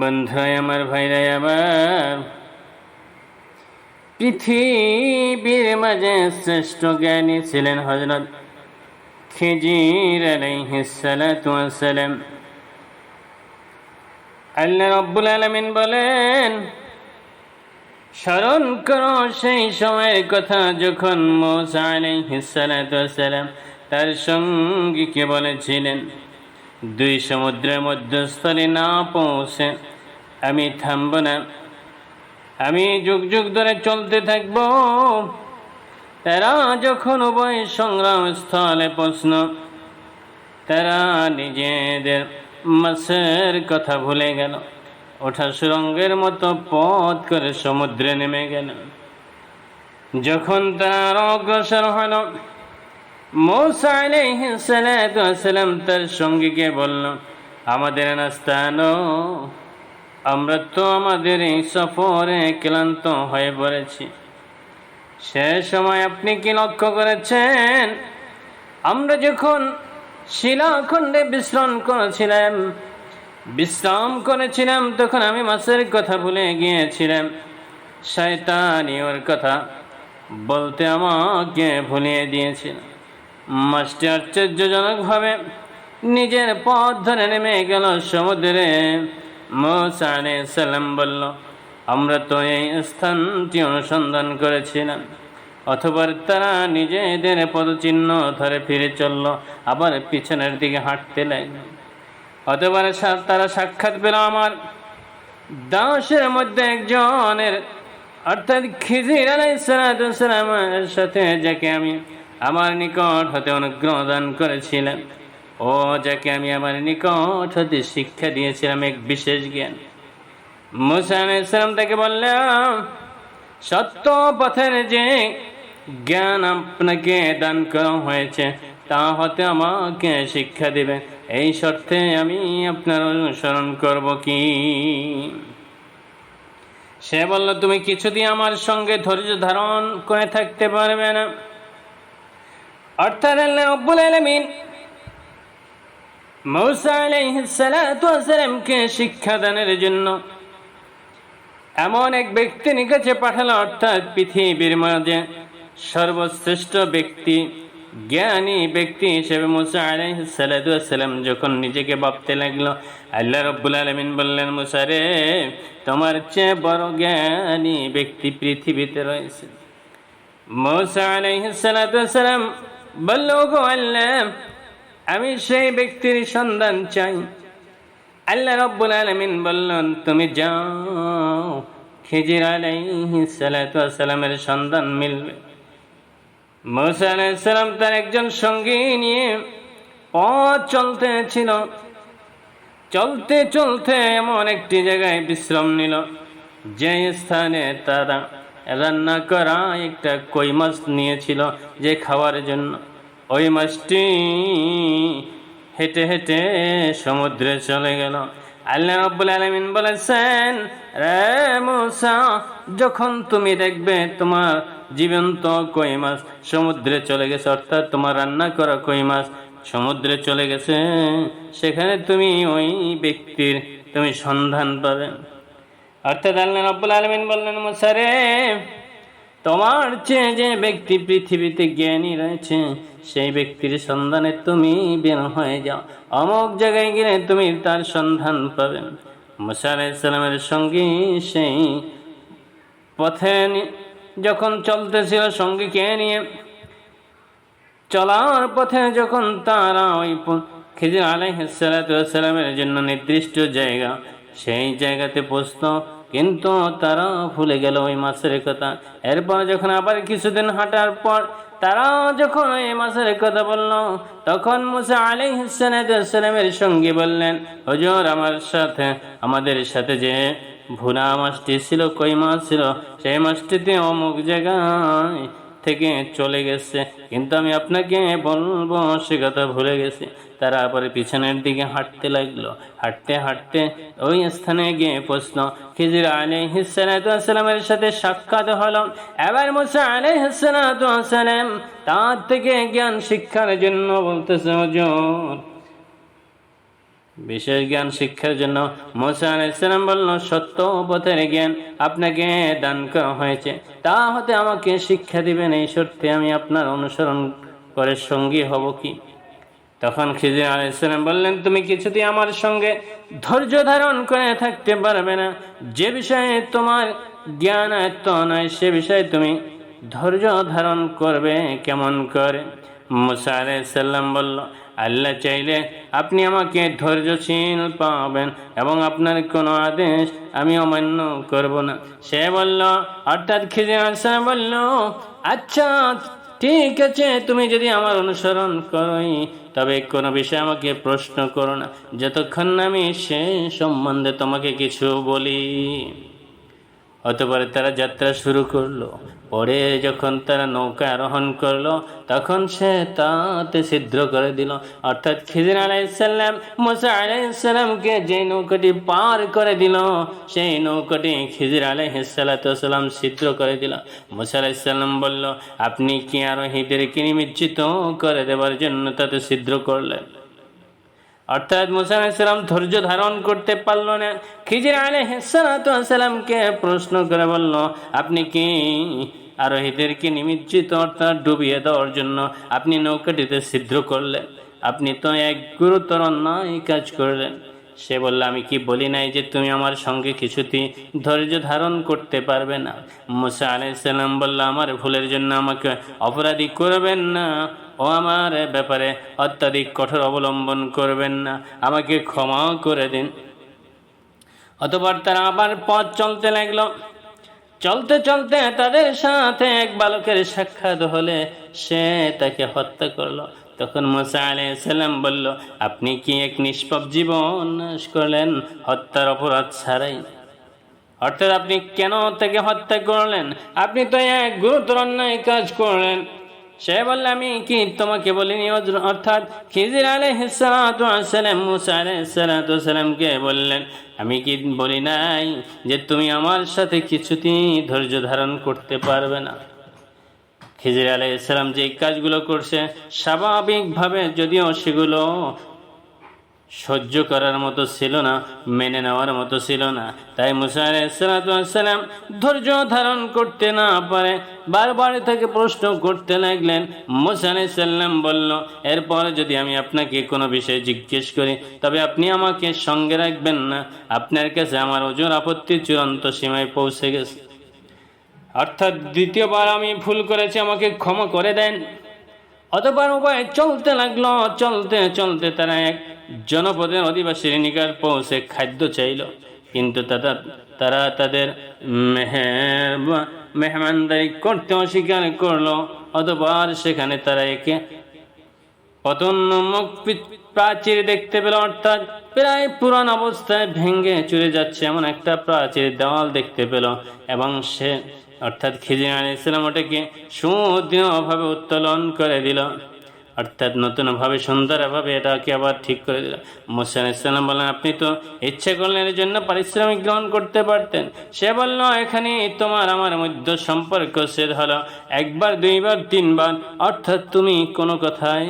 বন্ধুরাই আমার ভাইরাই আমার পৃথিবীর মাঝে শ্রেষ্ঠ জ্ঞানী ছিলেন হজরত খিজির আলাইহিসালাম আল্লাহ রব্বুল আলমিন বলেন, স্মরণ করো সেই সময়ের কথা যখন মোসা আলাইহিসালাম তার সঙ্গীকে বলেছিলেন দুই সমুদ্রের মধ্যস্থলে না পৌঁছে আমি থামব না। আমি যুগ যুগ ধরে চলতে থাকব। তারা যখন উভয় সংগ্রাম স্থলে প্রশ্ন, তারা নিজেদের মাসের কথা ভুলে গেল। ওঠা সুরঙ্গের মতো পথ করে সমুদ্রে নেমে গেল। যখন তারা অগ্রসর হল মৌসা আলাইহিসালাম তার সঙ্গীকে বলল, আমাদের নাস্তানো আমরা তো আমাদের এই সফরে ক্লান্ত হয়ে পড়েছি। সে সময় আপনি কি লক্ষ্য করেছেন? আমরা যখন শিলাখণ্ডে বিশ্রাম করেছিলাম বিশ্রাম করেছিলাম তখন আমি মাছের কথা ভুলে গিয়েছিলাম। শয়তানি ওর কথা বলতে আমাকে ভুলিয়ে দিয়েছিল। মাছটি আশ্চর্যজনকভাবে নিজের পথ ধরে নেমে গেল সমুদ্রে। মোসানে সালাম বলল, আমরা তো এই স্থানটি অনুসন্ধান করেছিলাম। অথবা তারা নিজেদের পদচিহ্ন ধরে ফিরে চলল, আবার পিছনের দিকে হাঁটতে লাগল। অতবার তারা সাক্ষাৎ পেল আমার দাসের মধ্যে একজনের, অর্থাৎ খিজির আলাইসালামের সাথে যাকে আমি আমার নিকট হতে অনুগ্রহ দান করেছিলেন। ও, যাকে আমি আমার নিকট হতে শিক্ষা দিয়েছিলাম এক বিশেষ জ্ঞান। মুসা আলাইসালাম তাকে বললাম সত্য পথের যে জ্ঞান আপনাকে দান করা হয়েছে, তা হতে আমাকে শিক্ষা দেবে। এই শর্তে আমি আপনার অনুসরণ করব কি? সে বলল, তুমি কিছুদিন আমার সঙ্গে ধৈর্য ধারণ করে থাকতে পারবে না। অর্থাৎ আল্লাহ রব্বুল আলামিন মৌসা আলাইহিসসালামকে শিক্ষা দানের জন্য এমন এক ব্যক্তির কাছে পাঠালো, অর্থাৎ পৃথিবীর মাঝে সর্বশ্রেষ্ঠ ব্যক্তি, জ্ঞানী ব্যক্তি হিসেবে মুসা আলাইসালাম যখন নিজেকে ভাবতে লাগল, আল্লাহ রব্বুল আলমিন বললেন, মুসা রে, তোমার চেয়ে বড় জ্ঞানী ব্যক্তি পৃথিবীতে রয়েছে। মুসা আলাইসালাম বলল গো আল্লাহ, আমি সেই ব্যক্তির সন্ধান চাই। আল্লাহ রব্বুল আলমিন বললেন, তুমি যাও। খিজির আলাইসালামের সন্ধান মিলবে। মৌসা আলাইসালাম তার একজন সঙ্গী নিয়ে পথ চলতে ছিল। চলতে চলতে এমন একটি জায়গায় বিশ্রাম নিল যে স্থানে তারা রান্না করা একটা কই মাছ নিয়েছিল যে খাওয়ার জন্য। ওই মাছটি হেঁটে হেঁটে সমুদ্রে চলে গেল। আল্লাহ রব্বুল আলমিন বলেছেন, রে মুসা, যখন তুমি দেখবে তোমার জীবন্ত কই মাছ সমুদ্রে চলে গেছে, অর্থাৎ তোমার রান্না করা কই মাছ সমুদ্রে চলে গেছে, সেখানে তুমি ওই ব্যক্তির, তুমি সন্ধান পাবে। অর্থাৎ আল্লাহ রব্বুল আলমিন বললেন, মুসারে, তোমার চেয়ে যে ব্যক্তি পৃথিবীতে জ্ঞানী রয়েছে, সেই ব্যক্তির সন্ধানে তুমি বের হয়ে যাও। অমুক জায়গায় গেলে তুমি তার সন্ধান পাবেন মুসা আলাইসালামের সঙ্গে সেই পথে যখন চলতেছিল সঙ্গীকে নিয়ে চলার পথে যখন তারা ওই খিজির আলাইসালামের জন্য নির্দিষ্ট জায়গা সেই জায়গাতে পৌঁছত কিন্তু তারা ভুলে গেল ওই মাছের কথা। এরপর যখন আবার কিছুদিন হাঁটার পর তারা যখন এই মাছের কথা বলল, তখন মুসা আলী সালামের সঙ্গে বললেন, হজর, আমার সাথে, আমাদের সাথে যে ভুনা মাছটি ছিল, কই মাছ ছিল? সেই মাছটিতে অমুক জায়গায় থেকে চলে গেছে। কিন্তু আমি আপনাকে বলব, সে কথা ভুলে গেছে। তারা আবার পিছনের দিকে হাঁটতে লাগল। হাঁটতে হাঁটতে ওই স্থানে গিয়ে প্রশ্ন, খিজির আলাইহিসালামের সাথে সাক্ষাৎ হলো? এবার মুসা আলাইহিসালাম তার থেকে জ্ঞান শিক্ষার জন্য বলতেছে, হুজুর বিশেষ জ্ঞান শিক্ষার জন্য মোসা আলাইসালাম বলল সত্য পথের জ্ঞান আপনাকে দান করা হয়েছে। তা হতে আমাকে শিক্ষা দিবেন, এই শর্তে আমি আপনার অনুসরণ করে সঙ্গী হব কি? তখন খিজির আলাইসালাম বললেন, তুমি কিছুতেই আমার সঙ্গে ধৈর্য ধারণ করে থাকতে পারবে না। যে বিষয়ে তোমার জ্ঞান আয়ত্ত নয়, সে বিষয়ে তুমি ধৈর্য ধারণ করবে কেমন করে? মুসা আলাইসাল্লাম বলল আল্লাহ চাইলে আপনি আমাকে ধৈর্যশীল পাবেন এবং আপনার কোনো আদেশ আমি অমান্য করব না। সে বলল, অর্থাৎ খিজে আসা বলল আচ্ছা ঠিক আছে, তুমি যদি আমার অনুসরণ করোই, তবে কোনো বিষয়ে আমাকে প্রশ্ন করো না। যতক্ষণ না আমি সে সম্বন্ধে তোমাকে কিছু বলি। অতপরে তারা যাত্রা শুরু করল। পরে যখন তারা নৌকা আরোহণ করল, তখন সে তাতে ছিদ্র করে দিল। অর্থাৎ খিজির আলাইসাল্লাম মোসা আলাইসাল্লামকে যে নৌকাটি পার করে দিল, সেই নৌকাটি খিজির আলাইসাল্লাম ছিদ্র করে দিল। মোসা আলাইসাল্লাম বলল, আপনি কি আরোহীদেরকে নিমিজ্জিত করে দেওয়ার জন্য তাতে ছিদ্র করলেন? অর্থাৎ মুসা আলাইসালাম ধৈর্য ধারণ করতে পারল না। খিজির আলাইসালামকে প্রশ্ন করে বলল, আপনি কি আরোহীদেরকে নিমিজ্জিত অর্থাৎ ডুবিয়ে দেওয়ার জন্য আপনি নৌকাটিতে ছিদ্র করলেন? আপনি তো এক গুরুতর অন্যায় কাজ করলেন। সে বলল, আমি কি বলি নাই যে তুমি আমার সঙ্গে কিছুতেই ধৈর্য ধারণ করতে পারবে না? মুসা আলাইসাল্লাম বলল, আমার ভুলের জন্য আমাকে অপরাধী করবেন না। ও আমার ব্যাপারে অত্যাধিক কঠোর অবলম্বন করবেন না। আমাকে ক্ষমাও করে দিন। অতবার তারা আবার পথ চলতে লাগল। চলতে চলতে তাদের সাথে এক বালকের সাক্ষাৎ হলে সে তাকে হত্যা করল। তখন মোসা আলাইসাল্লাম বলল, আপনি কি এক নিষ্পাপ জীবন নাশ করলেন? হত্যার অপরাধ ছাড়াই। অর্থাৎ আপনি কেন তাকে হত্যা করলেন? আপনি তো এক গুরুতর অন্যায় কাজ করলেন। সে বললে, আমি কি তোমাকে বলিনি অর্থাৎ খিজির আলহিসালাম মুসা বললেন, আমি কি বলি নাই যে তুমি আমার সাথে কিছুতেই ধৈর্য ধারণ করতে পারবে না? খিজির আলাইসালাম যে কাজগুলো করছে, স্বাভাবিকভাবে যদিও সেগুলো সহ্য করার মতো ছিল না, মেনে নেওয়ার মতো ছিল না। তাই মুসা আলাইসালাম ধৈর্য ধারণ করতে না পারে, বারবার থেকে প্রশ্ন করতে লাগলেন। মুসা আলাইসাল্লাম বলল, এরপর যদি আমি আপনাকে কোনো বিষয়ে জিজ্ঞেস করি, তবে আপনি আমাকে সঙ্গে রাখবেন না। আপনার কাছে আমার ওজন আপত্তি চূড়ান্ত সীমায় পৌঁছে গেছে। অর্থাৎ দ্বিতীয়বার আমি ভুল করেছি, আমাকে ক্ষমা করে দেন। অতবার উপায় চলতে লাগল, চলতে চলতে তারা এক জনপদের অধিবাসীর নিকট পৌঁছে খাদ্য চাইল। কিন্তু তারা তারা তাদের মেহমানদারি করতে অস্বীকার করল। অতবার সেখানে তারা একে পতন্নমুখ প্রাচীর দেখতে পেল, অর্থাৎ প্রায় পুরান অবস্থায় ভেঙ্গে চুরে যাচ্ছে এমন একটা প্রাচীর দেওয়াল দেখতে পেল। এবং সে অর্থাৎ খিজির আলী ইসলাম ওটাকে সুদৃঢ়ভাবে উত্তোলন করে দিল। অর্থাৎ নতুনভাবে, সুন্দরভাবে এটাকে আবার ঠিক করে দিল। মুসান ইসলাম বললেন, আপনি তো ইচ্ছে করলেন এর জন্য পারিশ্রমিক গ্রহণ করতে পারতেন। সে বলল, এখানে তোমার আমার মধ্যে সম্পর্ক সে হলো। একবার, দুইবার, তিনবার। অর্থাৎ তুমি কোনো কথাই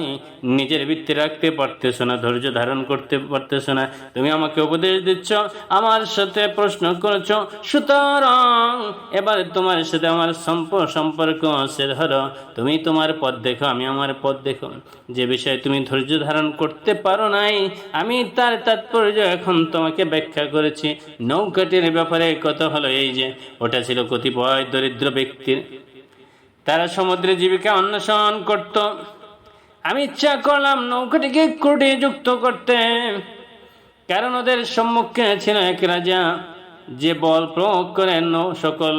নিজের বৃত্তি রাখতে পারতেছো না, ধৈর্য ধারণ করতে পারতেছো না। তুমি আমাকে উপদেশ দিচ্ছ, আমার সাথে প্রশ্ন করেছ। সুতরাং এবার তোমার সাথে আমার সম্পর্ক সে ধরো তুমি তোমার পথ দেখো, আমি আমার পথ দেখো যে বিষয়ে তুমি ধৈর্য ধারণ করতে পারো নাই, আমি তার তাৎপর্য এখন তোমাকে ব্যাখ্যা করেছি। নৌকাটির ব্যাপারে কথা হলো এই যে, ওটা ছিল কতিপয় দরিদ্র ব্যক্তির। তারা সমুদ্রে জীবিকা অন্বেষণ করত। আমি ইচ্ছা করলাম নৌকাটিকে ক্রুটি যুক্ত করতে। কারণ ওদের সম্মুখে ছিল এক রাজা, যে বল প্রয়োগ করে সকল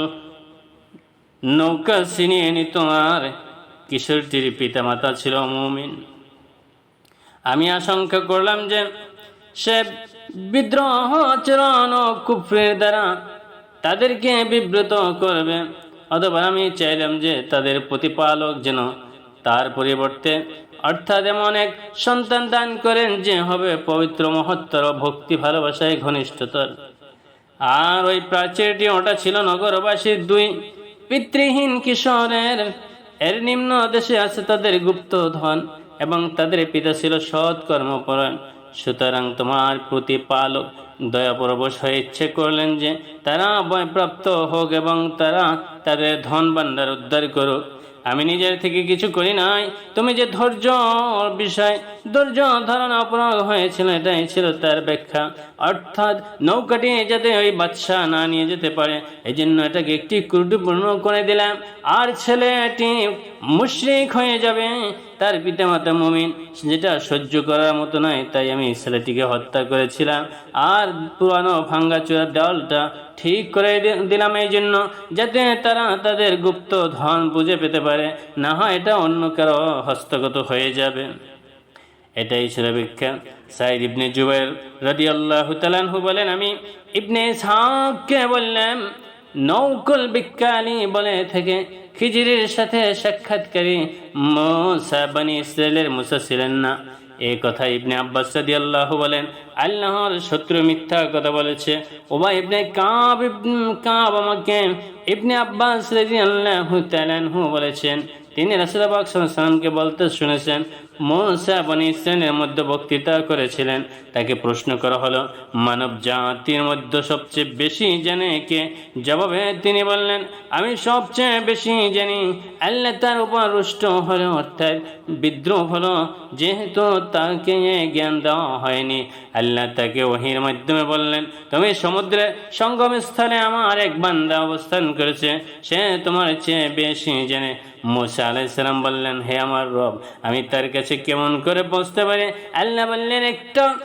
নৌকা ছিনিয়ে নিত আর কিশোরটির পিতামাতা ছিল মুমিন। আমি আশঙ্কা করলাম যে সে বিদ্রোহ আচরণ ও কুফরের দ্বারা তাদেরকে বিব্রত করবে, অথবা আমি চাইলাম যে তাদের প্রতিপালক যেন তার পরিবর্তে অর্থাৎ এমন এক সন্তান দান করেন যে হবে পবিত্র, মহত্তর, ভক্তি, ভালোবাসায় ঘনিষ্ঠতর। আর ওই প্রাচীরটি ওটা ছিল নগরবাসীর দুই পিতৃহীন কিশোরের এর নিম্ন দেশে আছে তাদের গুপ্ত ধন এবং তাদের পিতা ছিল সৎ কর্মপরায়ণ। সুতরাং তোমার প্রতিপালক দয়াপরবশ হয়ে ইচ্ছে করলেন যে তারা ভয়প্রাপ্ত হোক এবং তারা তাদের ধন ভাণ্ডার উদ্ধার করুক। আমি নিজের থেকে কিছু করি নাই। তুমি যে ধৈর্য বিষয়, ধৈর্য ধারণা অপরাধ হয়েছিল, এটাই ছিল তার ব্যাখ্যা। অর্থাৎ নৌকাটি যাতে ওই বাচ্চা না নিয়ে যেতে পারে। এই জন্য এটাকে একটি ত্রুটিপূর্ণ করে দিলাম। আর ছেলেটি মুশরিক হয়ে যাবে, তার পিতামাতা মুমিন, যেটা সহ্য করার মতো নয়, তাই আমি ছেলেটিকে হত্যা করেছিলাম। আর পুরানো ভাঙ্গাচোরা দেওয়ালটা ঠিক করে দিলাম এই জন্য, যাতে তারা তাদের গুপ্ত ধন বুঝে পেতে পারে। না হয় এটা অন্য কারও হস্তগত হয়ে যাবে। এটাই ছিল বিখ্যাত। সাইদ ইবনে জুবাইর রাদি আল্লাহ তালানহু বলেন, আমি ইবনে ইসহাককে বললাম, নৌকুল বিজ্ঞানী বলে থেকে খিজিরির সাথে সাক্ষাৎকারী মোসা বানি ইসরায়েলের মুসা ছিলেন না। এই কথা ইবনে আব্বাস সাদি আল্লাহ বলেন, আল্লাহর শত্রু মিথ্যা কথা বলেছে। ওবা ইবনে কাব কাব আমাকে ইবনে আব্বাস রাজি আল্লাহ বলেছেন। তিনি রাসুলাবাক সাল্লামকে বলতে শুনেছেন মোসা বনি ইসরায়েলের মধ্যে বক্তৃতা করেছিলেন। তাকে প্রশ্ন করা হলো, মানব জাতির মধ্যে সবচেয়ে বেশি জানে কে? জবাবে তিনি বললেন, আমি সবচেয়ে বেশি জানি আল্লাহ তার উপর রুষ্ট হলো, অর্থাৎ বিদ্রোহ হলো, যেহেতু তাকে জ্ঞান দেওয়া হয়নি। আল্লাহ তাকে ওহির মাধ্যমে বললেন, তুমি সমুদ্রে সঙ্গম স্থলে আমার এক বান্দা অবস্থান করেছে, সে তোমার চেয়ে বেশি জানে। মুসা আলাইসালাম বললেন, হে আমার রব, আমি তার কাছে কেমন করে পৌঁছতে পারি? আল্লাহ বললেন, একটা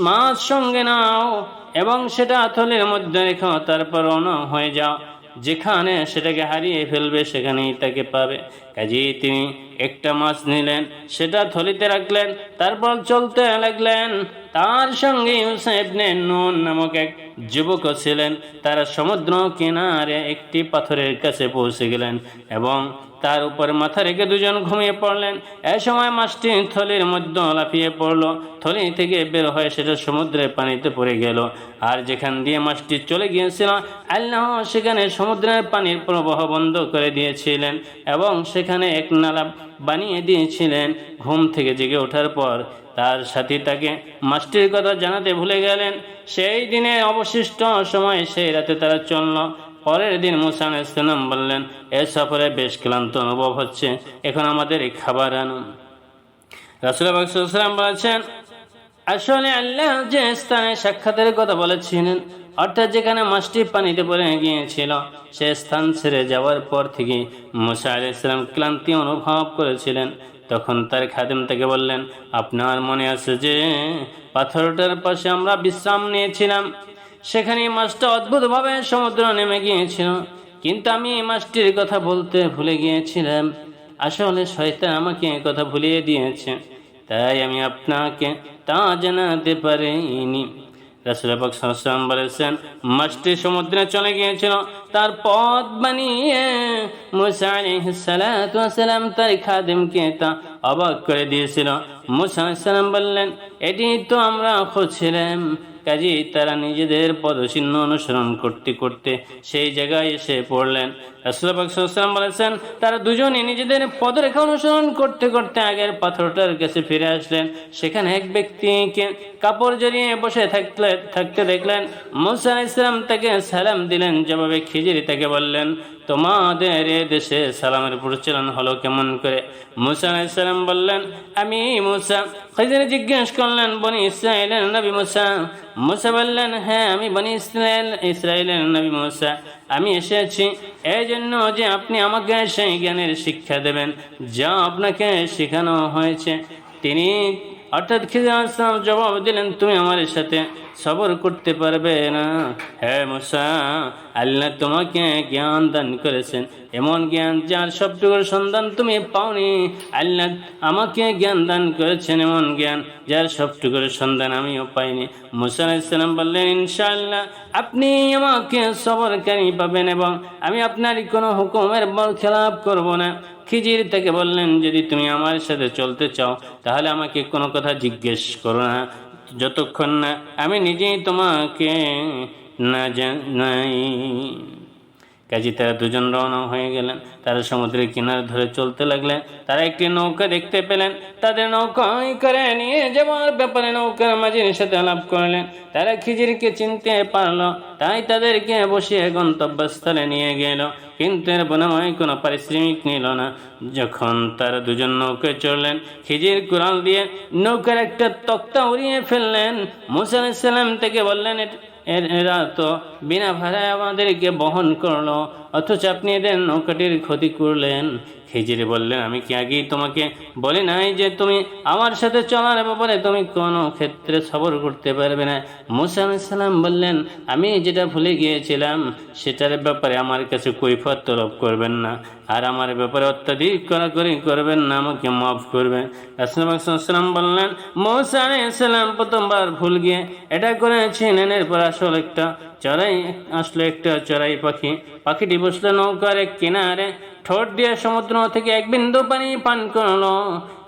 মাছ সঙ্গে নাও এবং সেটা থলের মধ্যে রেখো, তারপর রওনা হয়ে যাও। যেখানে সেটাকে হারিয়ে ফেলবে, সেখানেই তাকে পাবে। কাজেই তিনি একটা মাছ নিলেন, সেটা থলিতে রাখলেন, তারপর চলতে লাগলেন। তার সঙ্গে ইউসাইবনে নুন নামক এক যুবক ছিলেন, তারা সমুদ্র কিনারে একটি পাথরের কাছে পৌঁছে গেলেন এবং তার উপর মাথা রেখে দুজন ঘুমিয়ে পড়লেন। এ সময় মাছটি থলির মধ্যে লাফিয়ে পড়ল। থলি থেকে বের হয়ে সেটা সমুদ্রের পানিতে পড়ে গেল। আর যেখান দিয়ে মাছটি চলে গিয়েছিল, আল্লাহ সেখানে সমুদ্রের পানির প্রবাহ বন্ধ করে দিয়েছিলেন এবং সেখানে এক নালা বানিয়ে দিয়েছিলেন। ঘুম থেকে জেগে ওঠার পর তার সাথে তাকে মাস্টির কথা জানাতে ভুলে গেলেন। সেই দিনে অবশিষ্ট সময় সেই রাতে তারা চলল। পরের দিন মুসান ইসলাম বললেন, এ সফরে বেশ ক্লান্ত অনুভব হচ্ছে। এখন আমাদের এই খাবার আনুন রাসুলাম বলেছেন, আসলে আল্লাহ যে স্থানে সাক্ষাতের কথা বলেছিলেন অর্থাৎ যেখানে মাছটি পানিতে পড়ে গিয়েছিল, সে স্থান ছেড়ে যাওয়ার পর থেকে মুসা আলি ইসলাম ক্লান্তি অনুভব করেছিলেন। তখন তার খাদেম থেকে বললেন, আপনার মনে আছে যে পাথরটার পাশে আমরা বিশ্রাম নিয়েছিলাম? সেখানে মাছটা অদ্ভুতভাবে সমুদ্র নেমে গিয়েছিল। কিন্তু আমি এই মাছটির কথা বলতে ভুলে গিয়েছিলাম। আসলে শয়তান আমাকে কথা ভুলিয়ে দিয়েছে। তাই আমি আপনাকে তা জানাতে পারিনি। বলেছেন, মাছটি সমুদ্রে চলে গিয়েছিল, তার পথ বানিয়ে মুসা আলাইহিসসালাম তার খাদেমকে তা অবাক করে দিয়েছিল। মুসা আলাইহিসসালাম বললেন, এটি তো আমরা খুঁজছিলাম কাজী তারা নিজেদের পদচিহ্ন অনুসরণ করতে করতে সেই জায়গায় এসে পড়লেন। রাসুলাম বলেছেন, তারা দুজনে নিজেদের পদরেখা অনুসরণ করতে করতে আগের পাথরটার কাছে ফিরে আসলেন। সেখানে এক ব্যক্তিকে কাপড় জড়িয়ে বসে থাকলে, থাকতে দেখলেন। মুসা ইসলাম তাকে সালাম দিলেন, জবাবে খিজিরি তাকে বললেন তোমাদের এ দেশে সালামের প্রচলন হলো কেমন করে? মুসা বললেন, আমি মুসা। জিজ্ঞেস করলেন, বনি ইসরায়েলের নবী মুসা? মুসা বললেন হ্যাঁ আমি বনি ইসরায়েল ইসরায়েলের নবী মুসা। আমি এসেছি এই জন্য যে আপনি আমাকে সেই জ্ঞানের শিক্ষা দেবেন যা আপনাকে শেখানো হয়েছে। তিনি অর্থাৎ আসলাম জবাব দিলেন, তুমি আমার সাথে সবর করতে পারবে না। হ্যাঁ মুসা, আল্লাহ তোমাকে জ্ঞান দান করেছেন। এমন জ্ঞান যার সবটুকুর সন্ধান তুমি পাওনি। আল্লাহ আমাকে জ্ঞান দান করেছেন এমন জ্ঞান যার সবটুকুর সন্ধান আমিও পাইনি। মুসা আলাইসাল্লাম বললেন, ইনশাআল্লাহ, আপনি আমাকে সবরকারী পাবেন এবং আমি আপনারই কোনো হুকুমের বল খেলাপ করব না। খিজির তাকে বললেন, যদি তুমি আমার সাথে চলতে চাও, তাহলে আমাকে কোনো কথা জিজ্ঞেস করো না। যতক্ষণ না আমি নিজেই তোমাকে না জানাই। কাজী তারা দুজন রওনা হয়ে গেলেন। তারা সমুদ্রের কিনার ধরে চলতে লাগলেন। তারা একটি নৌকা দেখতে পেলেন। তাদের নৌকায় করে নিয়ে যাওয়ার ব্যাপারে নৌকার মাঝির সাথে আলাপ করলেন। তারা খিজিরকে চিনতে পারল, তাই তাদেরকে বসিয়ে গন্তব্যস্থলে নিয়ে গেল। কিন্তু এর বিনিময়ে কোনো পারিশ্রমিক নিল না। যখন তারা দুজন নৌকায় চড়লেন, খিজির কুড়াল দিয়ে নৌকার একটা তক্তা উড়িয়ে ফেললেন। মুসা আলাইসাল্লাম থেকে বললেন এরা তো বিনা ভাড়ায় আমাদেরকে বহন করল। অথচ আপনি এদের নৌকাটির ক্ষতি করলেন। খেজিরে বললেন, আমি কি আগেই তোমাকে বলি নাই যে তুমি আমার সাথে চলার ব্যাপারে তুমি কোনো ক্ষেত্রে সবর করতে পারবে না? মুসা সালাম বললেন, আমি যেটা ভুলে গিয়েছিলাম, সেটার ব্যাপারে আমার কাছে কৈফত তলব করবেন না। আর আমার ব্যাপারে অত্যাধিক কড়াকড়ি করবেন না, আমাকে মাফ করবেন। রাসুলাম বললেন, মৌসা আলাইসাল্লাম প্রথমবার ভুল গিয়ে এটা করেছি করেছিলেন এরপর আসল একটা চড়াই, আসলো একটা চড়াই পাখি। পাখিটি বসল নৌকার কিনারে, ঠোঁট দিয়ে সমুদ্র থেকে এক বিন্দু পানি পান করল।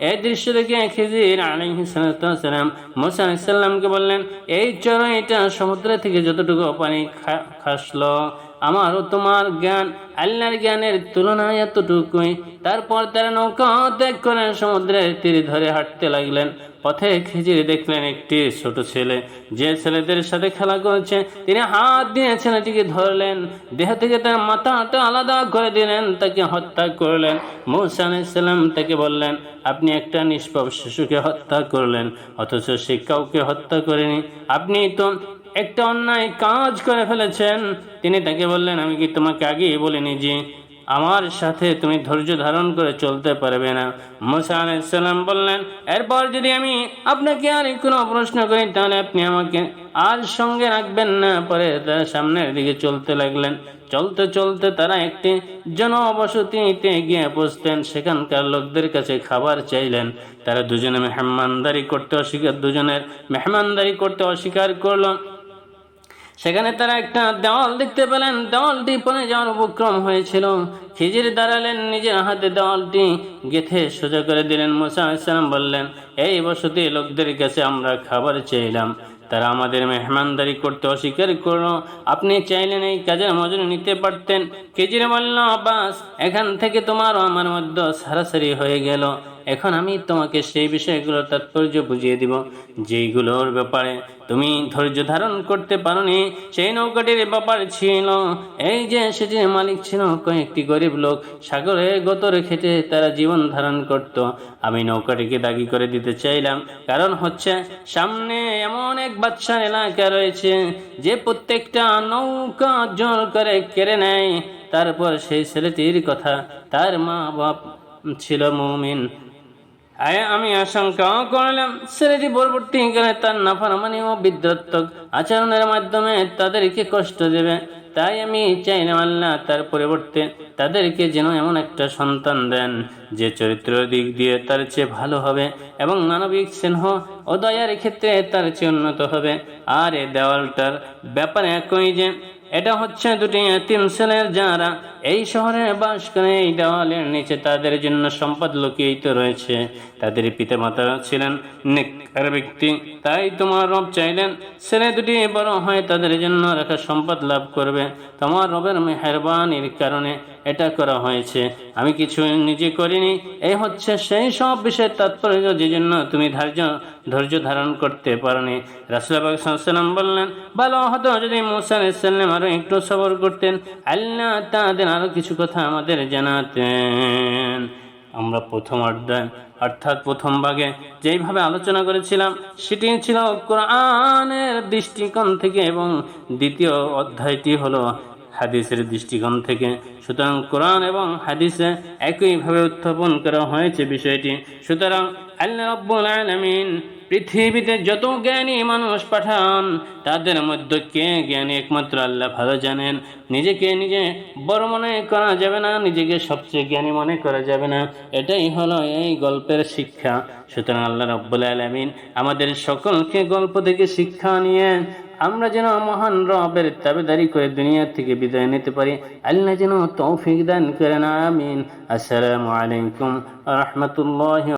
এই দৃশ্য দেখে খিজির আলহিসাম মোসা আলাইসাল্লামকে বললেন, এই চড়াইটা সমুদ্র থেকে যতটুকু পানি খা- খাসলো আমারও তোমার জ্ঞান, আল্লাহর জ্ঞানের তুলনায় এতটুকুই। তারপর তারা নৌকা ত্যাগ করে সমুদ্রের তীর ধরে হাঁটতে লাগলেন। পথে খিজির দেখলেন একটি ছোট ছেলে। যে ছেলেদের সাথে খেলা করছে, তিনি হাত দিয়ে ছেলেটিকে ধরলেন। দেহ থেকে তার মাথাটা আলাদা করে দিলেন, তাকে হত্যা করলেন। মৌসা আলাইসাল্লাম তাকে বললেন, আপনি একটা নিষ্পাপ শিশুকে হত্যা করলেন, অথচ সে কাউকে হত্যা করেনি। আপনি তো একটা অন্যায় কাজ করে ফেলেছেন। তিনি তাকে বললেন, আমি কি তোমাকে আগেই বলিনি যে আমার সাথে তুমি ধৈর্য ধারণ করে চলতে পারবে না? মুসা আলাইসাল্লাম বললেন, এরপর যদি আমি আপনাকে আর কোনো প্রশ্ন করি, তাহলে আপনি আমাকে আর সঙ্গে রাখবেন না। পরে তারা সামনের দিকে চলতে লাগলেন। চলতে চলতে তারা একটি জনবসতিতে গিয়ে পৌঁছতেন। সেখানকার লোকদের কাছে খাবার চাইলেন। তারা দুজনে মেহমানদারি করতে অস্বীকার, দুজনের মেহমানদারি করতে অস্বীকার করল। সেখানে তারা একটা দেওয়াল দেখতে পেলেন। দেওয়ালটি পরে যাওয়ার উপক্রম হয়েছিল। খিজির দাঁড়ালেন, নিজের হাতে দেওয়ালটি গেথে সোজা করে দিলেন। মুসা আলাইসালাম বললেন, এই বসতি লোকদের কাছে আমরা খাবার চাইলাম। তারা আমাদের মেহমানদারি করতে অস্বীকার করল। আপনি চাইলেন এই কাজের মজুরি নিতে পারতেন। খিজির বলল, আব্বাস, এখান থেকে তোমারও আমার মধ্যে সারাসারি হয়ে গেল। এখন আমি তোমাকে সেই বিষয়গুলোর তাৎপর্য বুঝিয়ে দিব, যেইগুলোর ব্যাপারে তুমি ধৈর্য ধারণ করতে পারোনি। সেই নৌকাটির ব্যাপার ছিল, এই যে সেটির মালিক ছিল কয়েকটি গরিব লোক, সাগরে গতরে খেটে তারা জীবন ধারণ করত। আমি নৌকাটিকে দাগি করে দিতে চাইলাম, কারণ হচ্ছে সামনে এমন এক বাদশার এলাকা রয়েছে, যে প্রত্যেকটা নৌকা জোর করে কেড়ে নেয়। তারপর সেই ছেলেটির কথা, তার মা বাপ ছিল মুমিন। আমি আশঙ্কা করলাম। ছেলেটি পরবর্তীকালে তার নাফারমানি ও আচরণের মাধ্যমে তাদেরকে কষ্ট দেবে। তাই আমি চাইলাম আল্লাহ তার পরিবর্তে তাদেরকে যেন এমন একটা সন্তান দেন, যে চরিত্র দিক দিয়ে তার চেয়ে ভালো হবে এবং মানবিক স্নেহ ও দয়ার ক্ষেত্রে তার চেয়ে উন্নত হবে। আর এ দেওয়ালটার ব্যাপারে একই যে, এটা হচ্ছে দুটি এতিম ছেলের যারা এই শহরে বাস করে, এই দেওয়ালের নিচে তাদের জন্য সম্পদ লুকিয়েই তো রয়েছে। তাদের পিতা পিতামাতা ছিলেন ব্যক্তি, তাই তোমার রব চাইলেন, ছেলে দুটি বড় হয় তাদের জন্য রাখা সম্পদ লাভ করবে। তোমার রবের মেহরবানির কারণে এটা করা হয়েছে। আমি কিছু নিজে করিনি, এই হচ্ছে সেই সব বিষয়ের তাৎপর্য যে জন্য তুমি ধৈর্য ধৈর্য ধারণ করতে পারোনি। রাসুলাম বললেন ভালো হতো যদি মুসা আলাইসাল্লাম একটু সবর করতেন, আল্লাহ তাদের আরও কিছু কথা আমাদের জানাতেন। আমরা প্রথম অধ্যায়, অর্থাৎ প্রথম ভাগে যেইভাবে আলোচনা করেছিলাম, সেটি ছিল কোরআনের দৃষ্টিকোণ থেকে এবং দ্বিতীয় অধ্যায়টি হলো হাদিসের দৃষ্টিকোণ থেকে। সুতরাং কোরআন এবং হাদিসে একইভাবে উত্থাপন করা হয়েছে বিষয়টি। সুতরাং আল্লাহ রব্বুল আলামিন পৃথিবীতে যত জ্ঞানী মানুষ পাঠান, তাদের মধ্যে কে জ্ঞানী একমাত্র আল্লাহ ভালো জানেন? নিজেকে নিজে বড় মনে করা যাবে না, নিজেকে সবচেয়ে জ্ঞানী মনে করা যাবে না। এটাই হলো এই গল্পের শিক্ষা। সুতরাং আল্লাহ রব্বুল আলমিন আমাদের সকলকে গল্প থেকে শিক্ষা নিয়ে আমরা যেন মহান রবের তাবেদারি করে দুনিয়া থেকে বিদায় নিতে পারি। আল্লাহ যেন তৌফিক দান করেন, আমিন। আসসালামু আলাইকুম রহমতুল্লাহ